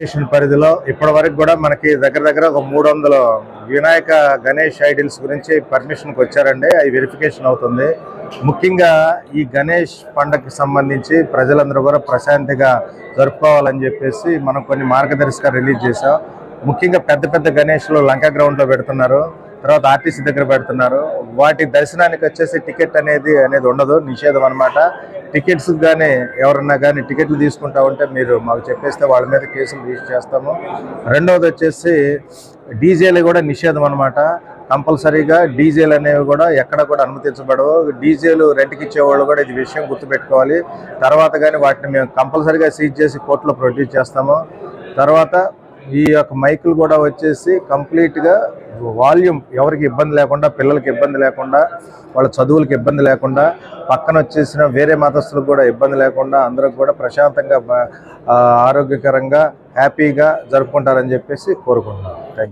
Station పరిధిలో ఇప్పటి వరకు కూడా మనకి దగ్గర దగ్గర ఒక మూడు వందల వినాయక గణేష్ ఐడిల్స్ గురించి పర్మిషన్కి వచ్చారండి. అవి వెరిఫికేషన్ అవుతుంది. ముఖ్యంగా ఈ గణేష్ పండగకి సంబంధించి ప్రజలందరూ కూడా ప్రశాంతిగా జరుపుకోవాలని చెప్పేసి మనం కొన్ని మార్గదర్శకాలు రిలీజ్ చేసాం ముఖ్యంగా పెద్ద పెద్ద గణేష్లు లంక గ్రౌండ్లో పెడుతున్నారు. తర్వాత ఆర్టీసీ దగ్గర పెడుతున్నారు. వాటి దర్శనానికి వచ్చేసి టికెట్ అనేది అనేది ఉండదు. నిషేధం అనమాట టికెట్స్ కానీ ఎవరన్నా కానీ టికెట్లు తీసుకుంటా ఉంటే మీరు మాకు చెప్పేస్తే వాళ్ళ మీద కేసులు రిజిస్టర్ చేస్తాము. రెండవది వచ్చేసి డీజేలు కూడా నిషేధం అనమాట కంపల్సరీగా డీజేలు అనేవి కూడా ఎక్కడ కూడా అనుమతించబడవు. డీజేలు రెంట్కి ఇచ్చేవాళ్ళు కూడా ఇది విషయం గుర్తుపెట్టుకోవాలి. తర్వాత కానీ వాటిని మేము కంపల్సరీగా సీజ్ చేసి కోర్టులో ప్రొడ్యూస్ చేస్తాము. తర్వాత ఈ యొక్క మైకులు కూడా వచ్చేసి కంప్లీట్గా వాల్యూమ్ ఎవరికి ఇబ్బంది లేకుండా పిల్లలకి ఇబ్బంది లేకుండా వాళ్ళ చదువులకు ఇబ్బంది లేకుండా పక్కన వచ్చేసిన వేరే మతస్థులకు కూడా ఇబ్బంది లేకుండా అందరికి కూడా ప్రశాంతంగా ఆరోగ్యకరంగా హ్యాపీగా జరుపుకుంటారని చెప్పేసి కోరుకుంటున్నాను. థ్యాంక్